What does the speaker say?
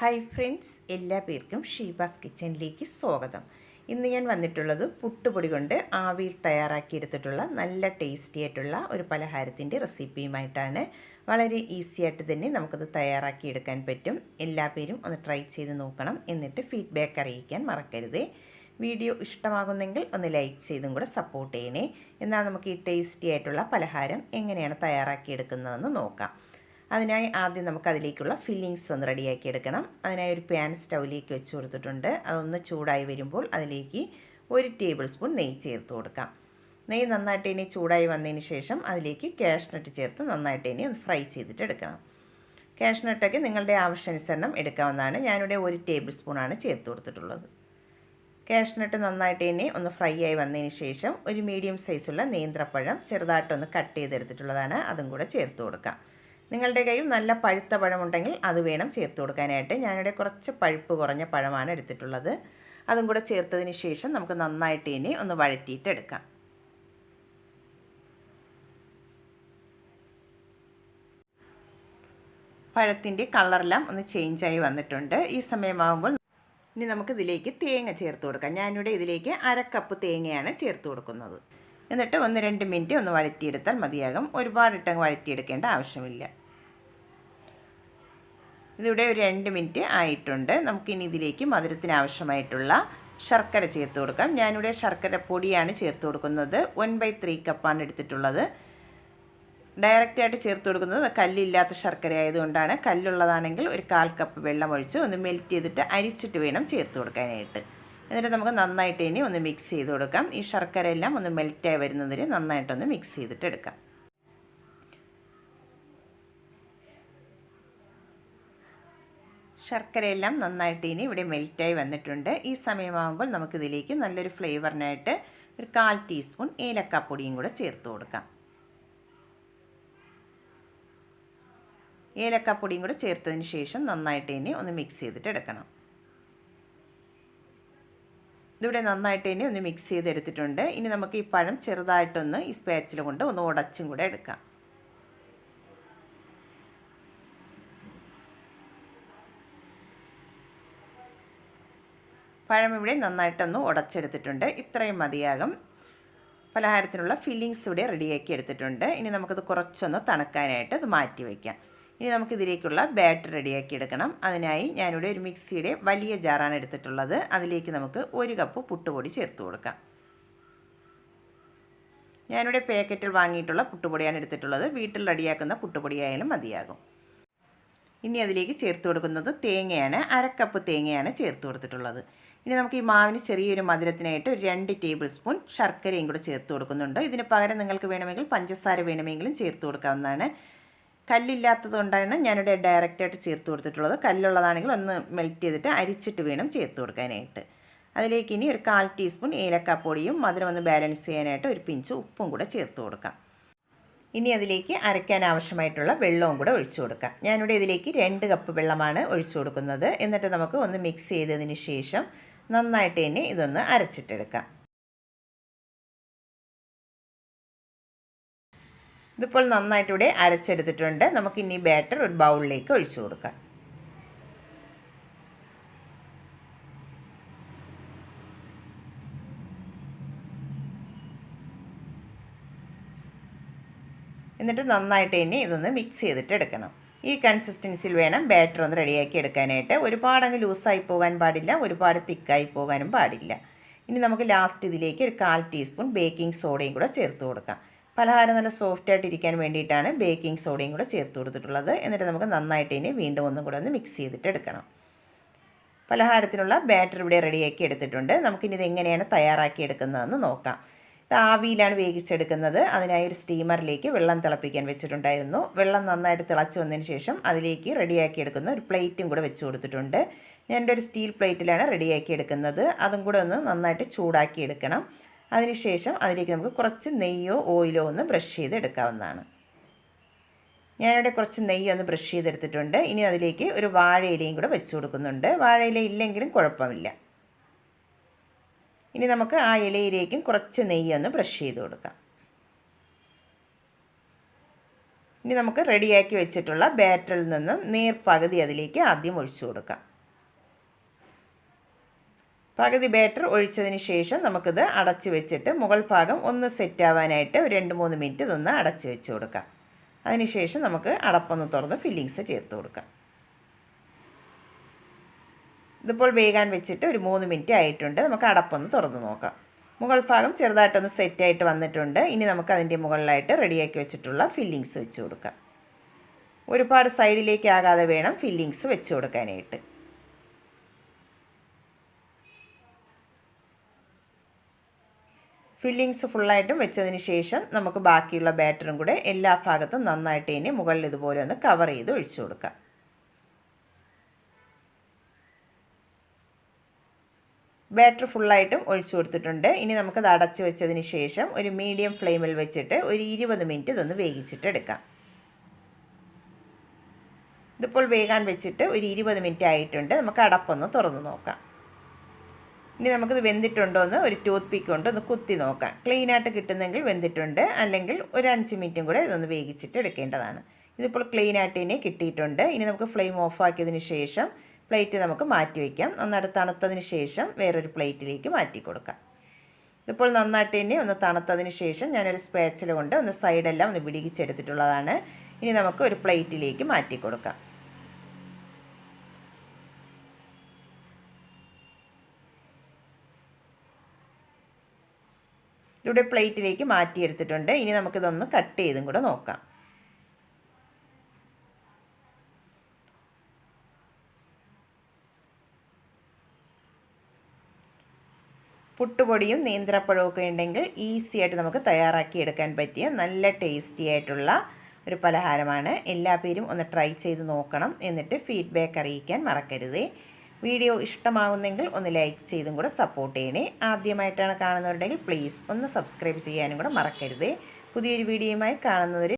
Hi friends എല്ലാ പേർക്കും ഷീബാസ് കിച്ചണിലേക്ക് സ്വാഗതം. ഇന്ന് ഞാൻ വന്നിട്ടുള്ളത് പുട്ടുപൊടി കൊണ്ട് ആവിയിൽ തയ്യാറാക്കിയെടുത്തിട്ടുള്ള നല്ല ടേസ്റ്റി ആയിട്ടുള്ള ഒരു പലഹാരത്തിന്റെ റെസിപ്പിയുമായിട്ടാണ് വളരെ ഈസി ആയിട്ട് തന്നെ നമുക്കത് തയ്യാറാക്കിയെടുക്കാൻ പറ്റും. എല്ലാ പേരും ഒന്ന് ട്രൈ ചെയ്ത് നോക്കണം എന്നിട്ട് ഫീഡ്ബാക്ക് അറിയിക്കാൻ മറക്കരുതേ. വീഡിയോ ഇഷ്ടമാകുന്നെങ്കിൽ ഒന്ന് ലൈക്ക് ചെയ്തും കൂടെ സപ്പോർട്ട് ചെയ്യണേ. എന്നാൽ നമുക്ക് ഈ ടേസ്റ്റി ആയിട്ടുള്ള പലഹാരം എങ്ങനെയാണ് തയ്യാറാക്കിയെടുക്കുന്നതെന്ന് നോക്കാം. അതിനായി ആദ്യം നമുക്ക് അതിലേക്കുള്ള ഫില്ലിങ്സ് ഒന്ന് റെഡിയാക്കി എടുക്കണം അതിനായി ഒരു പാൻ സ്റ്റൗവിലേക്ക് വെച്ച് കൊടുത്തിട്ടുണ്ട്. അതൊന്ന് ചൂടായി വരുമ്പോൾ അതിലേക്ക് ഒരു ടേബിൾ സ്പൂൺ നെയ്യ് ചേർത്ത് കൊടുക്കാം. നെയ്യ് നന്നായിട്ട് ഇനി ചൂടായി വന്നതിന് ശേഷം അതിലേക്ക് കാഷ്നട്ട് ചേർത്ത് നന്നായിട്ട് ഇനി ഒന്ന് ഫ്രൈ ചെയ്തിട്ട് എടുക്കണം കാഷ്നട്ടൊക്കെ നിങ്ങളുടെ ആവശ്യാനുസരണം എടുക്കാവുന്നതാണ്. ഞാനിവിടെ ഒരു ടേബിൾ സ്പൂണാണ് ചേർത്ത് കൊടുത്തിട്ടുള്ളത്. കാഷ്നട്ട് നന്നായിട്ട് തന്നെ ഒന്ന് ഫ്രൈ ആയി വന്നതിന് ശേഷം ഒരു മീഡിയം സൈസുള്ള നേന്ത്രപ്പഴം ചെറുതായിട്ടൊന്ന് കട്ട് ചെയ്തെടുത്തിട്ടുള്ളതാണ്. അതും കൂടെ ചേർത്ത് കൊടുക്കാം. നിങ്ങളുടെ കയ്യിൽ നല്ല പഴുത്ത പഴമുണ്ടെങ്കിൽ അത് വേണം ചേർത്ത് കൊടുക്കാനായിട്ട്. ഞാനിവിടെ കുറച്ച് പഴുപ്പ് കുറഞ്ഞ പഴമാണ് എടുത്തിട്ടുള്ളത്. അതും കൂടെ ചേർത്തതിന് ശേഷം നമുക്ക് നന്നായിട്ട് ഇനി ഒന്ന് വഴറ്റിയിട്ടെടുക്കാം പഴത്തിന്റെ കളറെല്ലാം ഒന്ന് ചേഞ്ചായി വന്നിട്ടുണ്ട്. ഈ സമയമാകുമ്പോൾ ഇനി നമുക്ക് ഇതിലേക്ക് തേങ്ങ ചേർത്ത് കൊടുക്കാം. ഞാനിവിടെ ഇതിലേക്ക് അരക്കപ്പ് കപ്പ് തേങ്ങയാണ് ചേർത്ത് കൊടുക്കുന്നത്. എന്നിട്ട് ഒന്ന് രണ്ട് മിനിറ്റ് ഒന്ന് വഴറ്റിയെടുത്താൽ മതിയാകും. ഒരുപാടിട്ടങ്ങ് വഴറ്റിയെടുക്കേണ്ട ആവശ്യമില്ല. ഇതിവിടെ ഒരു രണ്ട് മിനിറ്റ് ആയിട്ടുണ്ട്. നമുക്കിനി ഇതിലേക്ക് മധുരത്തിന് ആവശ്യമായിട്ടുള്ള ശർക്കര ചേർത്ത് കൊടുക്കാം. ഞാനിവിടെ ശർക്കര പൊടിയാണ് ചേർത്ത് കൊടുക്കുന്നത്. വൺ ബൈ ത്രീ കപ്പാണ് എടുത്തിട്ടുള്ളത്. ഡയറക്റ്റായിട്ട് ചേർത്ത് കൊടുക്കുന്നത് കല്ലില്ലാത്ത ശർക്കര ആയതുകൊണ്ടാണ്. കല്ലുള്ളതാണെങ്കിൽ ഒരു കാൽ കപ്പ് വെള്ളം ഒഴിച്ച് ഒന്ന് മെൽറ്റ് ചെയ്തിട്ട് അരിച്ചിട്ട് വേണം ചേർത്ത് കൊടുക്കാനായിട്ട്. എന്നിട്ട് നമുക്ക് നന്നായിട്ട് ഇനി ഒന്ന് മിക്സ് ചെയ്ത് കൊടുക്കാം. ഈ ശർക്കര എല്ലാം ഒന്ന് മെൽറ്റായി വരുന്നതിന് നന്നായിട്ടൊന്ന് മിക്സ് ചെയ്തിട്ട് എടുക്കാം. ശർക്കരയെല്ലാം നന്നായിട്ട് ഇനി ഇവിടെ മെൽറ്റായി വന്നിട്ടുണ്ട്. ഈ സമയമാകുമ്പോൾ നമുക്കിതിലേക്ക് നല്ലൊരു ഫ്ലേവറിനായിട്ട് ഒരു കാൽ ടീസ്പൂൺ ഏലക്കാപ്പൊടിയും കൂടെ ചേർത്ത് കൊടുക്കാം. ഏലക്കാപ്പൊടിയും കൂടെ ചേർത്തതിന് ശേഷം നന്നായിട്ട് ഇനി ഒന്ന് മിക്സ് ചെയ്തിട്ട് എടുക്കണം. ഇതിവിടെ നന്നായിട്ട് ഇനി ഒന്ന് മിക്സ് ചെയ്തെടുത്തിട്ടുണ്ട്. ഇനി നമുക്ക് ഈ പഴം ചെറുതായിട്ടൊന്ന് ഈ സ്പാച്ചിൽ കൊണ്ട് ഒന്ന് ഉടച്ചും കൂടെ എടുക്കാം. പഴം ഇവിടെ നന്നായിട്ടൊന്ന് ഉടച്ചെടുത്തിട്ടുണ്ട്. ഇത്രയും മതിയാകും. പലഹാരത്തിനുള്ള ഫില്ലിങ്സ് ഇവിടെ റെഡിയാക്കി എടുത്തിട്ടുണ്ട്. ഇനി നമുക്കത് കുറച്ചൊന്ന് തണുക്കാനായിട്ട് അത് മാറ്റി വയ്ക്കാം ഇനി നമുക്കിതിലേക്കുള്ള ബാറ്റർ റെഡിയാക്കി എടുക്കണം. അതിനായി ഞാനിവിടെ ഒരു മിക്സിയുടെ വലിയ ജാറാണ് എടുത്തിട്ടുള്ളത്. അതിലേക്ക് നമുക്ക് ഒരു കപ്പ് പുട്ടുപൊടി ചേർത്ത് കൊടുക്കാം. ഞാനിവിടെ പാക്കറ്റിൽ വാങ്ങിയിട്ടുള്ള പുട്ടുപൊടിയാണ് എടുത്തിട്ടുള്ളത്. വീട്ടിൽ റെഡിയാക്കുന്ന പുട്ടുപൊടിയായാലും മതിയാകും. ഇനി അതിലേക്ക് ചേർത്ത് കൊടുക്കുന്നത് തേങ്ങയാണ് അരക്കപ്പ് തേങ്ങയാണ് ചേർത്ത് കൊടുത്തിട്ടുള്ളത്. ഇനി നമുക്ക് ഈ മാവിന് ചെറിയൊരു മധുരത്തിനായിട്ട് ഒരു രണ്ട് ടേബിൾ സ്പൂൺ ശർക്കരയും കൂടെ ചേർത്ത് കൊടുക്കുന്നുണ്ട്. ഇതിന് പകരം നിങ്ങൾക്ക് വേണമെങ്കിൽ പഞ്ചസാര വേണമെങ്കിലും ചേർത്ത് കൊടുക്കാവുന്നതാണ്. കല്ലില്ലാത്തത് കൊണ്ടാണ് ഞാനിവിടെ ഡയറക്റ്റായിട്ട് ചേർത്ത് കൊടുത്തിട്ടുള്ളത്. കല്ലുള്ളതാണെങ്കിൽ ഒന്ന് മെൽറ്റ് ചെയ്തിട്ട് അരിച്ചിട്ട് വേണം ചേർത്ത് കൊടുക്കാനായിട്ട്. അതിലേക്ക് ഇനി ഒരു കാൽ ടീസ്പൂൺ ഏലക്കാപ്പൊടിയും മധുരം ഒന്ന് ബാലൻസ് ചെയ്യാനായിട്ട് ഒരു പിഞ്ച് ഉപ്പും കൂടെ ചേർത്ത് കൊടുക്കാം. ഇനി അതിലേക്ക് അരയ്ക്കാൻ ആവശ്യമായിട്ടുള്ള വെള്ളവും കൂടെ ഒഴിച്ചു കൊടുക്കാം. ഞാനിവിടെ ഇതിലേക്ക് രണ്ട് കപ്പ് വെള്ളമാണ് ഒഴിച്ചു കൊടുക്കുന്നത്. എന്നിട്ട് നമുക്ക് ഒന്ന് മിക്സ് ചെയ്തതിന് ശേഷം നന്നായിട്ട് തന്നെ ഇതൊന്ന് അരച്ചിട്ടെടുക്കാം. ഇതിപ്പോൾ നന്നായിട്ട് ഇവിടെ അരച്ചെടുത്തിട്ടുണ്ട്. നമുക്കിനി ബാറ്റർ ഒരു ബൗളിലേക്ക് ഒഴിച്ചു കൊടുക്കാം. എന്നിട്ട് നന്നായിട്ട് ഇനി ഇതൊന്ന് മിക്സ് ചെയ്തിട്ട് എടുക്കണം. ഈ കൺസിസ്റ്റൻസിയിൽ വേണം ബാറ്റർ ഒന്ന് റെഡിയാക്കി എടുക്കാനായിട്ട്. ഒരുപാടങ്ങ് ലൂസായി പോകാൻ പാടില്ല ഒരുപാട് തിക്കായി പോകാനും പാടില്ല. ഇനി നമുക്ക് ലാസ്റ്റ് ഇതിലേക്ക് ഒരു കാൽ ടീസ്പൂൺ ബേക്കിംഗ് സോഡയും കൂടെ ചേർത്ത് കൊടുക്കാം. പലഹാരം നല്ല സോഫ്റ്റ് ആയിട്ട് ഇരിക്കാൻ വേണ്ടിയിട്ടാണ് ബേക്കിംഗ് സോഡയും കൂടെ ചേർത്ത് കൊടുത്തിട്ടുള്ളത്. എന്നിട്ട് നമുക്ക് നന്നായിട്ട് ഇനി വീണ്ടും ഒന്നും കൂടെ ഒന്ന് മിക്സ് ചെയ്തിട്ട് എടുക്കണം. പലഹാരത്തിനുള്ള ബാറ്റർ ഇവിടെ റെഡിയാക്കി എടുത്തിട്ടുണ്ട്. നമുക്കിനി ഇത് എങ്ങനെയാണ് തയ്യാറാക്കി എടുക്കുന്നതെന്ന് നോക്കാം. ആവിയിലാണ് വേവിച്ചെടുക്കുന്നത്. അതിനായി ഒരു സ്റ്റീമറിലേക്ക് വെള്ളം തിളപ്പിക്കാൻ വെച്ചിട്ടുണ്ടായിരുന്നു. വെള്ളം നന്നായിട്ട് തിളച്ച് വന്നതിന് ശേഷം അതിലേക്ക് റെഡിയാക്കി എടുക്കുന്ന ഒരു പ്ലേറ്റും കൂടെ വെച്ച് കൊടുത്തിട്ടുണ്ട്. ഞാൻ എന്റെ ഒരു സ്റ്റീൽ പ്ലേറ്റിലാണ് റെഡിയാക്കി എടുക്കുന്നത്. അതും കൂടെ ഒന്ന് നന്നായിട്ട് ചൂടാക്കി എടുക്കണം. അതിനുശേഷം അതിലേക്ക് നമുക്ക് കുറച്ച് നെയ്യോ ഓയിലോ ഒന്ന് ബ്രഷ് ചെയ്ത് എടുക്കാവുന്നതാണ്. ഞാനിവിടെ കുറച്ച് നെയ്യ് ഒന്ന് ബ്രഷ് ചെയ്തെടുത്തിട്ടുണ്ട്. ഇനി അതിലേക്ക് ഒരു വാഴയിലയും കൂടെ വെച്ച് കൊടുക്കുന്നുണ്ട്. വാഴയില ഇല്ലെങ്കിലും കുഴപ്പമില്ല. ഇനി നമുക്ക് ആ ഇലയിലേക്കും കുറച്ച് നെയ്യൊന്ന് ബ്രഷ് ചെയ്ത് കൊടുക്കാം. ഇനി നമുക്ക് റെഡിയാക്കി വെച്ചിട്ടുള്ള ബാറ്ററിൽ നിന്നും നീർ പകുതി അതിലേക്ക് ആദ്യം ഒഴിച്ചു കൊടുക്കാം. പകുതി ബാറ്റർ ഒഴിച്ചതിന് ശേഷം നമുക്കിത് അടച്ച് വെച്ചിട്ട് മുകൾ ഭാഗം ഒന്ന് സെറ്റാവാനായിട്ട് രണ്ട് മൂന്ന് മിനിറ്റ് ഇതൊന്ന് അടച്ച് വെച്ച് കൊടുക്കാം. അതിനുശേഷം നമുക്ക് അടപ്പൊന്ന് തുറന്ന് ഫില്ലിങ്സ് ചേർത്ത് കൊടുക്കാം. ഇതിപ്പോൾ വേകാൻ വെച്ചിട്ട് ഒരു മൂന്ന് മിനിറ്റ് ആയിട്ടുണ്ട്. നമുക്ക് അടപ്പൊന്ന് തുറന്ന് നോക്കാം. മുകൾ ഭാഗം ചെറുതായിട്ടൊന്ന് സെറ്റായിട്ട് വന്നിട്ടുണ്ട്. ഇനി നമുക്ക് അതിന്റെ മുകളിലായിട്ട് റെഡിയാക്കി വെച്ചിട്ടുള്ള ഫില്ലിങ്സ് വെച്ച് കൊടുക്കാം. ഒരുപാട് സൈഡിലേക്ക് ആകാതെ വേണം ഫില്ലിങ്സ് വെച്ച് കൊടുക്കാനായിട്ട്. ഫില്ലിങ്സ് ഫുള്ളായിട്ടും വെച്ചതിന് ശേഷം നമുക്ക് ബാക്കിയുള്ള ബാറ്ററും കൂടെ എല്ലാ ഭാഗത്തും നന്നായിട്ട് ഇനി മുകളിൽ ഇതുപോലെ ഒന്ന് കവർ ചെയ്ത് ഒഴിച്ചു കൊടുക്കാം. ബാറ്റർ ഫുള്ളായിട്ടും ഒഴിച്ചു കൊടുത്തിട്ടുണ്ട്. ഇനി നമുക്കത് അടച്ചു വെച്ചതിന് ശേഷം ഒരു മീഡിയം ഫ്ലെയിമിൽ വെച്ചിട്ട് ഒരു ഇരുപത് മിനിറ്റ് ഇതൊന്ന് വേവിച്ചിട്ട് എടുക്കാം. ഇതിപ്പോൾ വേകാൻ വെച്ചിട്ട് ഒരു ഇരുപത് മിനിറ്റ് ആയിട്ടുണ്ട്. നമുക്ക് അടപ്പൊന്ന് തുറന്ന് നോക്കാം. ഇനി നമുക്കിത് വെന്തിട്ടുണ്ടോ എന്ന് ഒരു ടൂത്ത് പിക്ക് കൊണ്ട് ഒന്ന് കുത്തി നോക്കാം. ക്ലീനായിട്ട് കിട്ടുന്നെങ്കിൽ വെന്തിട്ടുണ്ട്. അല്ലെങ്കിൽ ഒരു അഞ്ച് മിനിറ്റും കൂടെ ഇതൊന്ന് വേവിച്ചിട്ട് എടുക്കേണ്ടതാണ്. ഇതിപ്പോൾ ക്ലീനായിട്ട് ഇനി കിട്ടിയിട്ടുണ്ട്. ഇനി നമുക്ക് ഫ്ലെയിം ഓഫാക്കിയതിന് ശേഷം പ്ലേറ്റ് നമുക്ക് മാറ്റി വയ്ക്കാം നന്നായിട്ട് തണുത്തതിന് ശേഷം വേറൊരു പ്ലേറ്റിലേക്ക് മാറ്റി കൊടുക്കാം. ഇതിപ്പോൾ നന്നായിട്ട് തന്നെ ഒന്ന് തണുത്തതിന് ശേഷം ഞാനൊരു സ്പാച്ചില കൊണ്ട് ഒന്ന് സൈഡെല്ലാം ഒന്ന് പിടികിച്ചെടുത്തിട്ടുള്ളതാണ് ഇനി നമുക്ക് ഒരു പ്ലേറ്റിലേക്ക് മാറ്റി കൊടുക്കാം. ഇവിടെ പ്ലേറ്റിലേക്ക് മാറ്റിയെടുത്തിട്ടുണ്ട്. ഇനി നമുക്കിതൊന്ന് കട്ട് ചെയ്തും കൂടെ നോക്കാം. പുട്ടുപൊടിയും നേന്ത്രപ്പഴവും ഉണ്ടെങ്കിൽ ഈസി ആയിട്ട് നമുക്ക് തയ്യാറാക്കി എടുക്കാൻ പറ്റിയ നല്ല ടേസ്റ്റി ആയിട്ടുള്ള ഒരു പലഹാരമാണ്. എല്ലാ പേരും ഒന്ന് ട്രൈ ചെയ്ത് നോക്കണം എന്നിട്ട് ഫീഡ്ബാക്ക് അറിയിക്കാൻ മറക്കരുതേ. വീഡിയോ ഇഷ്ടമാകുന്നെങ്കിൽ ഒന്ന് ലൈക്ക് ചെയ്തും കൂടെ സപ്പോർട്ട് ചെയ്യണേ. ആദ്യമായിട്ടാണ് കാണുന്നവരുണ്ടെങ്കിൽ പ്ലീസ് ഒന്ന് സബ്സ്ക്രൈബ് ചെയ്യാനും കൂടെ മറക്കരുതേ. പുതിയൊരു വീഡിയോയുമായി കാണുന്നവർ